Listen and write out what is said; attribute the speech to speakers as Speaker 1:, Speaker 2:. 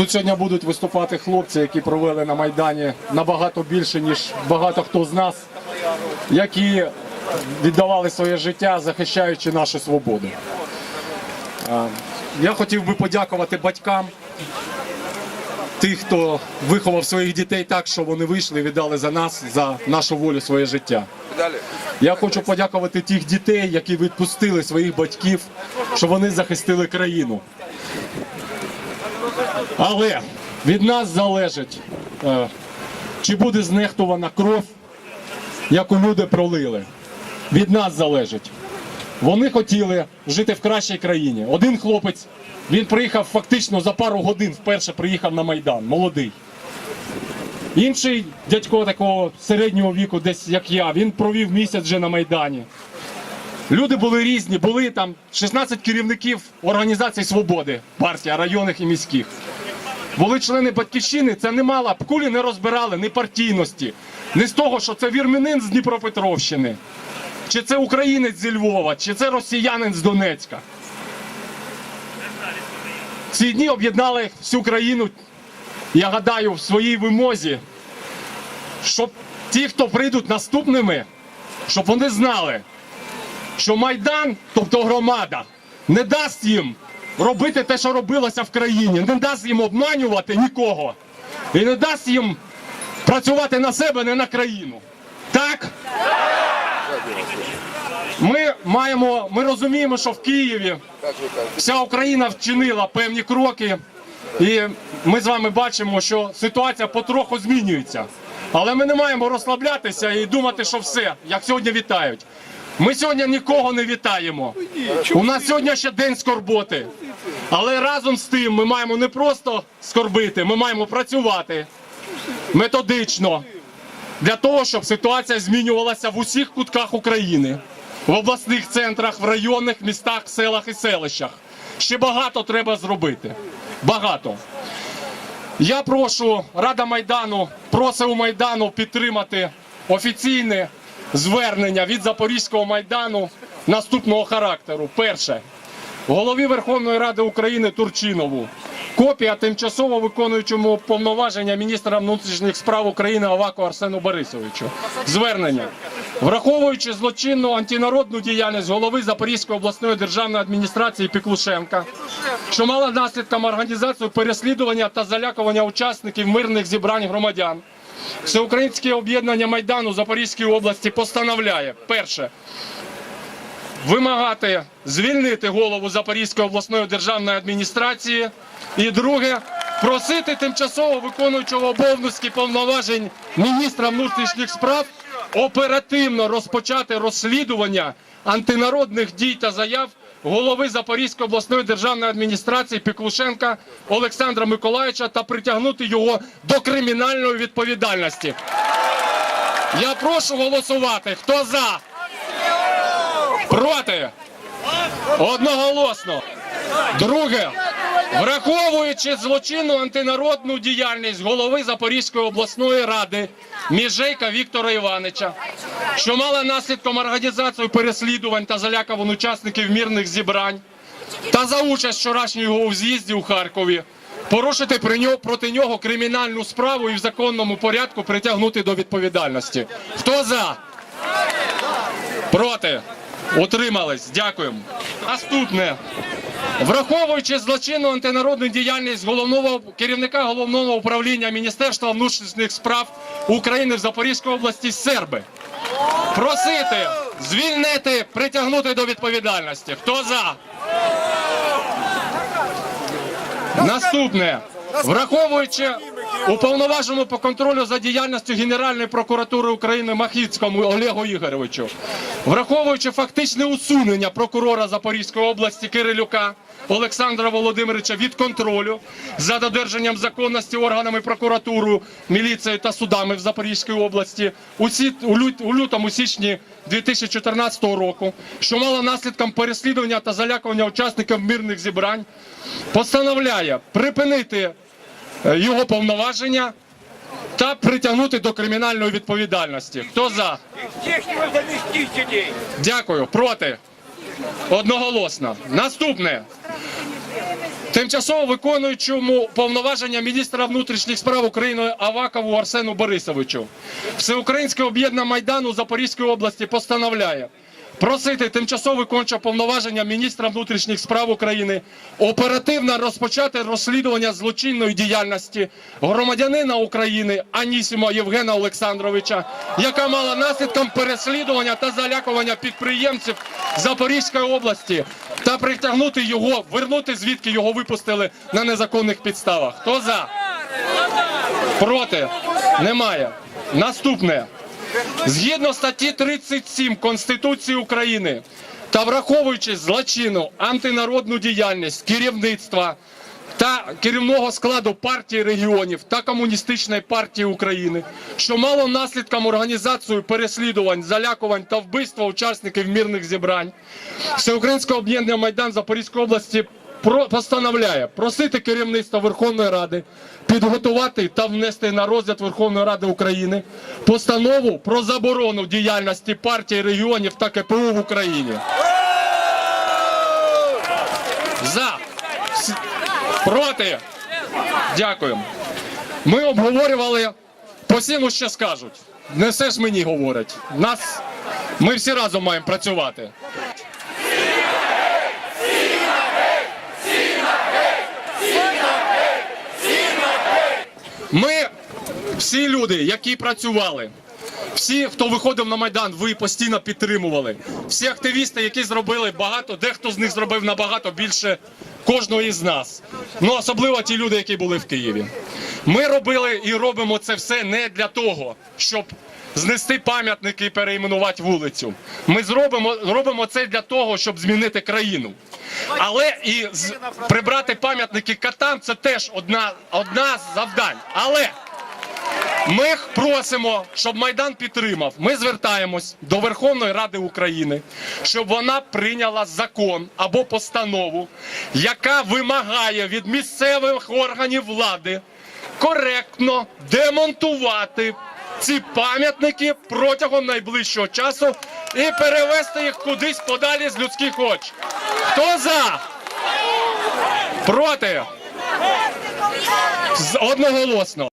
Speaker 1: Тут сьогодні будуть виступати хлопці, які провели на Майдані набагато більше, ніж багато хто з нас, які віддавали своє життя, захищаючи нашу свободу. Я хотів би подякувати батькам, тих, хто виховав своїх дітей так, що вони вийшли і віддали за нас, за нашу волю своє життя. Я хочу подякувати тих дітей, які відпустили своїх батьків, що вони захистили країну. Але від нас залежить, е, чи буде знехтувана кров, яку люди пролили. Від нас залежить. Вони хотіли жити в кращій країні. Один хлопець, він приїхав фактично за пару годин, вперше приїхав на Майдан, молодий. Інший дядько такого середнього віку, десь як я, він провів місяць вже на Майдані. Люди були різні, були там 16 керівників організацій свободи, партія районних і міських. Були члени батьківщини, це не мало, кулі не розбирали ні партійності, ні з того, що це вірменин з Дніпропетровщини, чи це українець зі Львова, чи це росіянин з Донецька. Ці дні об'єднали всю країну, я гадаю, в своїй вимозі, щоб ті, хто прийдуть наступними, щоб вони знали, що Майдан, тобто громада, не дасть їм робити те, що робилося в країні, не дасть їм обманювати нікого і не дасть їм працювати на себе, не на країну. Так? Ми маємо, ми розуміємо, що в Києві вся Україна вчинила певні кроки, і ми з вами бачимо, що ситуація потроху змінюється. Але ми не маємо розслаблятися і думати, що все, як сьогодні вітають. Ми сьогодні нікого не вітаємо. У нас сьогодні ще день скорботи. Але разом з тим ми маємо не просто скорбити, ми маємо працювати методично для того, щоб ситуація змінювалася в усіх кутках України, в обласних центрах, в районних містах, селах і селищах. Ще багато треба зробити. Багато. Я прошу Рада Майдану, просив Майдану підтримати офіційне звернення від Запорізького майдану наступного характеру. Перше. Голові Верховної Ради України Турчинову. Копія тимчасово виконуючому повноваження міністра внутрішніх справ України Аваку Арсену Борисовичу. Звернення. Враховуючи злочинну антинародну діяльність голови Запорізької обласної державної адміністрації Піклушенка, що мала наслідком організацію переслідування та залякування учасників мирних зібрань громадян. Всеукраїнське об'єднання Майдану Запорізької області постановляє перше вимагати звільнити голову Запорізької обласної державної адміністрації. І друге просити тимчасово виконуючого обов'язки повноважень міністра внутрішніх справ оперативно розпочати розслідування антинародних дій та заяв голови Запорізької обласної державної адміністрації Піклушенка Олександра Миколаївича та притягнути його до кримінальної відповідальності. Я прошу голосувати. Хто за? Проти? Одноголосно. Друге. Враховуючи злочинну антинародну діяльність голови Запорізької обласної ради Міжейка Віктора Івановича, що мала наслідком організацію переслідувань та залякувань учасників мірних зібрань, та за участь вчорашнього у з'їзді у Харкові, порушити при нього, проти нього кримінальну справу і в законному порядку притягнути до відповідальності. Хто за? Проти? Утримались. Дякуємо. Наступне. Враховуючи злочинну антинародну діяльність головного керівника головного управління Міністерства внутрішніх справ України в Запорізькій області Серби. Просити звільнити, притягнути до відповідальності. Хто за? Наступне. Враховуючи уповноваженому по контролю за діяльністю Генеральної прокуратури України Махіцькому Олегу Ігоровичу, враховуючи фактичне усунення прокурора Запорізької області Кирилюка Олександра Володимировича від контролю за додержанням законності органами прокуратури, міліцією та судами в Запорізькій області у, лютому січні 2014 року, що мало наслідком переслідування та залякування учасників мирних зібрань, постановляє припинити його повноваження та притягнути до кримінальної відповідальності. Хто за? Дякую. Проти. Одноголосно. Наступне. Тимчасово виконуючому повноваження міністра внутрішніх справ України Авакову Арсену Борисовичу. Всеукраїнське об'єднання Майдану Запорізької області постановляє просити тимчасово виконуючого повноваження міністра внутрішніх справ України оперативно розпочати розслідування злочинної діяльності громадянина України Анісіма Євгена Олександровича, яка мала наслідком переслідування та залякування підприємців Запорізької області, та притягнути його, вернути звідки його випустили на незаконних підставах. Хто за? Проти? Немає. Наступне. Згідно статті 37 Конституції України та враховуючи злочинну антинародну діяльність керівництва та керівного складу партії регіонів та комуністичної партії України, що мало наслідком організацію переслідувань, залякувань та вбивства учасників мирних зібрань, Всеукраїнського об'єднання Майдан Запорізької області постановляє просити керівництво Верховної Ради підготувати та внести на розгляд Верховної Ради України постанову про заборону діяльності партії регіонів та КПУ в Україні. За. Проти. Дякую. Ми обговорювали, по всім ще скажуть. Не все ж мені говорять. Нас, ми всі разом маємо працювати. Ми всі люди, які працювали, всі, хто виходив на майдан, ви постійно підтримували. Всі активісти, які зробили багато, дехто з них зробив набагато більше кожного із нас. Ну особливо ті люди, які були в Києві. Ми робили і робимо це все не для того, щоб знести пам'ятники і перейменувати вулицю. Ми зробимо робимо це для того, щоб змінити країну. Але і з, прибрати пам'ятники катам це теж одна, одна з завдань. Але ми просимо, щоб Майдан підтримав. Ми звертаємось до Верховної Ради України, щоб вона прийняла закон або постанову, яка вимагає від місцевих органів влади коректно демонтувати ці пам'ятники протягом найближчого часу і перевести їх кудись подалі з людських оч. Хто за? Проти? Одноголосно.